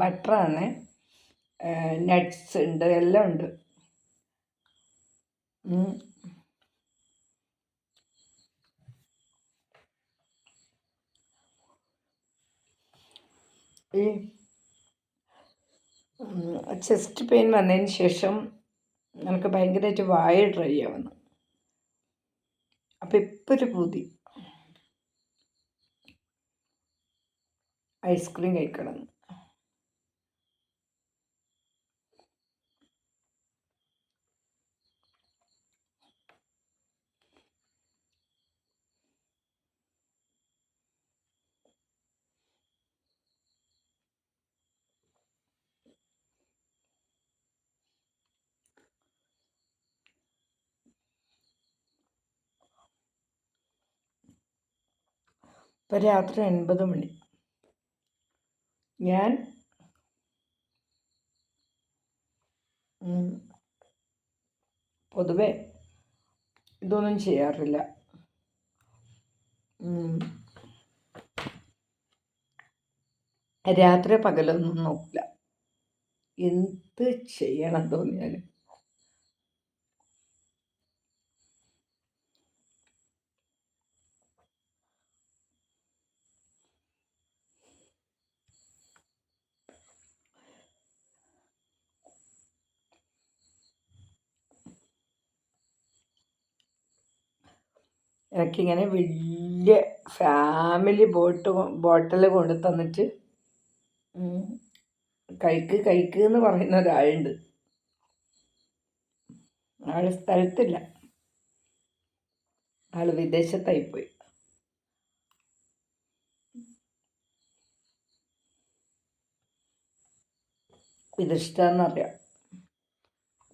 ബട്ടറാണ്. Nuts ഉണ്ട് എല്ലാം ഉണ്ട്. ഈ ചെസ്റ്റ് പെയിൻ വന്നതിന് ശേഷം നമുക്ക് ഭയങ്കരമായിട്ട് വായ ഡ്രൈ ആവുന്നു. അപ്പം ഇപ്പം ഒരു പൂതി. ഐസ്ക്രീം കഴിക്കണം. ഇപ്പം രാത്രി ഒൻപത് മണി. ഞാൻ പൊതുവെ ഇതൊന്നും ചെയ്യാറില്ല. രാത്രി പകലൊന്നും നോക്കില്ല എന്ത് ചെയ്യണം തോന്നിയാലും. എനിക്കിങ്ങനെ വലിയ ഫാമിലി ബോട്ട് ബോട്ടിൽ കൊണ്ടു തന്നിട്ട് കഴിക്ക് കഴിക്ക് എന്ന് പറയുന്ന ഒരാളുണ്ട്. ആൾ സ്ഥലത്തില്ല. ആൾ വിദേശത്തായി പോയി. ഇതിഷ്ടമെന്നറിയാം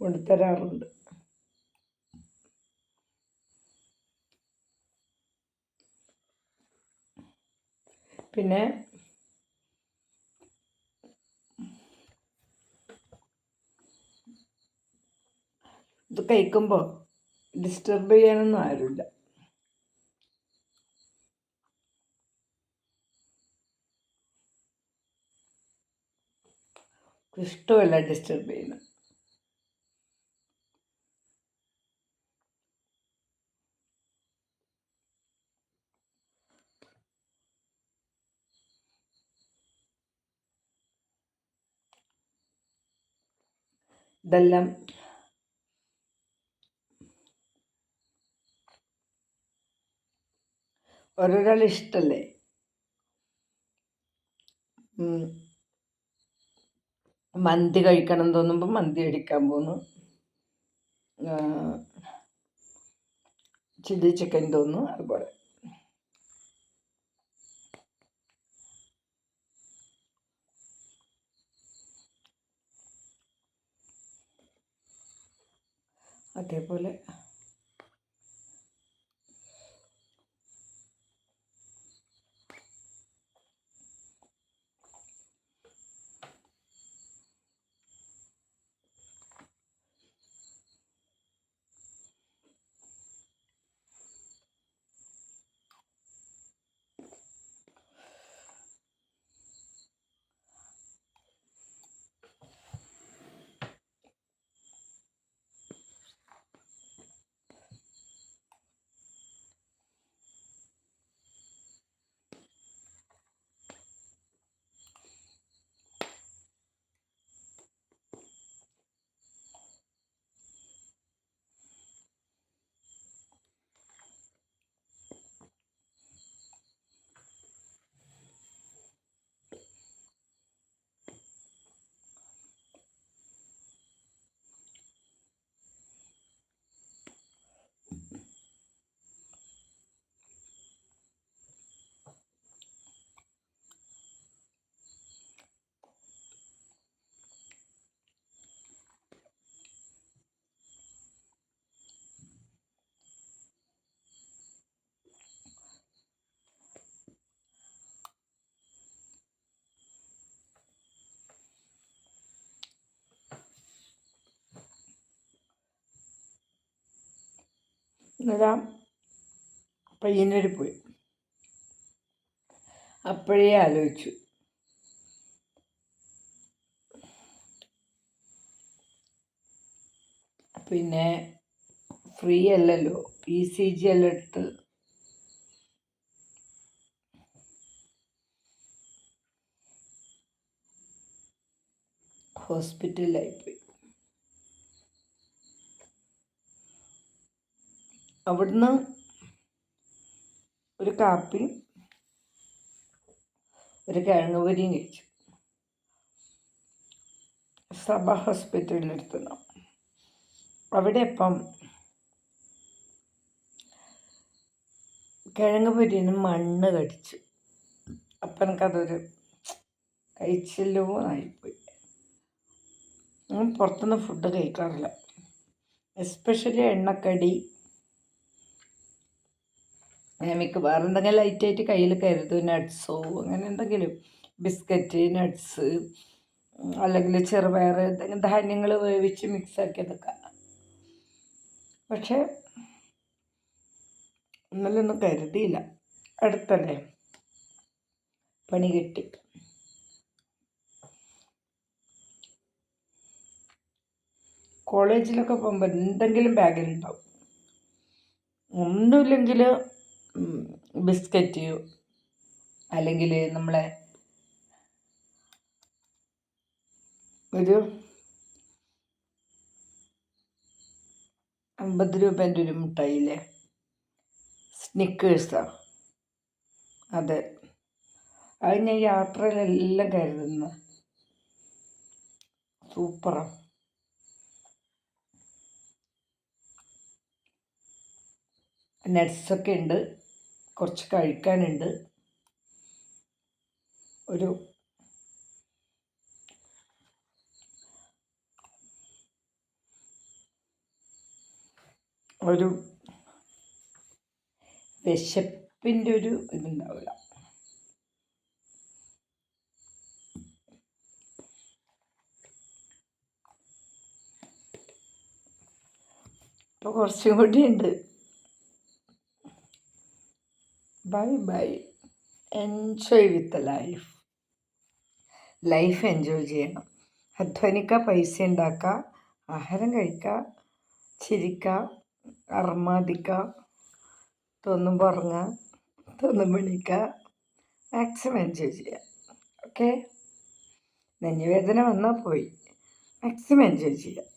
കൊണ്ടുതരാറുണ്ട് പിന്നെ ഇത് കഴിക്കുമ്പോൾ ഡിസ്റ്റർബ് ചെയ്യാനൊന്നും ആരുമില്ല. ഇഷ്ടമല്ല ഡിസ്റ്റർബ് ചെയ്യുന്നത്. ഇതെല്ലാം ഓരോരാൾ ഇഷ്ടമല്ലേ മന്തി കഴിക്കണം തോന്നുമ്പോൾ മന്തി അടിക്കാൻ പോന്നു. ചില്ലി ചിക്കൻ തോന്നുന്നു അതുപോലെ. അതേപോലെ ഇന്നലെ പയ്യന്നൂർ പോയി. അപ്പോഴേ ആലോചിച്ചു. പിന്നെ ഫ്രീ അല്ലല്ലോ പി സി ജി എല്ലാം എടുത്ത്. ഹോസ്പിറ്റലിലായിപ്പോയി അവിടുന്ന് ഒരു കാപ്പി ഒരു കിഴങ്ങ് പൊരിയും കഴിച്ചു. സഭ ഹോസ്പിറ്റലിലെടുത്തുന്നു അവിടെ ഇപ്പം കിഴങ്ങ് പൊരിന് മണ്ണ് കടിച്ചു. അപ്പം എനിക്കതൊരു കഴിച്ചല്ലോ എന്നായിപ്പോയി. ഞാൻ പുറത്തുനിന്ന് ഫുഡ് കഴിക്കാറില്ല. എസ്പെഷ്യലി എണ്ണക്കടി മിക്കവാറും എന്തെങ്കിലും ലൈറ്റായിട്ട് കയ്യിൽ കരുതും നട്ട്സോ അങ്ങനെ എന്തെങ്കിലും. ബിസ്ക്കറ്റ് നട്ട്സ് അല്ലെങ്കിൽ ചെറുപയർ ധാന്യങ്ങൾ വേവിച്ച് മിക്സ് ആക്കിയതൊക്കെ. പക്ഷേ ഒന്നിലൊന്നും ഒന്നും കരുതിയില്ല. അടുത്തല്ലേ? പണി കിട്ടി. കോളേജിലൊക്കെ പോകുമ്പോൾ എന്തെങ്കിലും ബാഗിൽ ബാഗിലുണ്ടാവും ഒന്നുമില്ലെങ്കിൽ ബിസ്ക്കറ്റ് അല്ലെങ്കിൽ നമ്മളെ ഒരു അമ്പത് രൂപേന്റെ ഒരു മിഠായില്ലേ സ്നിക്കേഴ്സാ അതെ. അത് ഞാൻ യാത്രയിലെല്ലാം കരുതുന്നു. സൂപ്പറാണ് നട്ട്സൊക്കെ ഉണ്ട്. കുറച്ച് കഴിക്കാനുണ്ട്. ഒരു ഒരു വിശപ്പിന്റെ ഒരു ഇതുണ്ടാവില്ല. അപ്പോൾ കുറച്ചും കൂടി ഉണ്ട് bye bye enjoy with life life enjoy ചെയ്യണം. അധ്വാനിക്കുക പൈസ ഉണ്ടാക്കുക ആഹാരം കഴിക്കുക ചിരിക്കുക അർമാദിക്കുക തൊന്നും ഉറങ്ങുക തൊന്നും എണീക്കുക മാക്സിമം എൻജോയ് ചെയ്യുക ഓക്കെ നെഞ്ഞുവേദന വന്നാൽ പോയി. മാക്സിമം എൻജോയ് ചെയ്യുക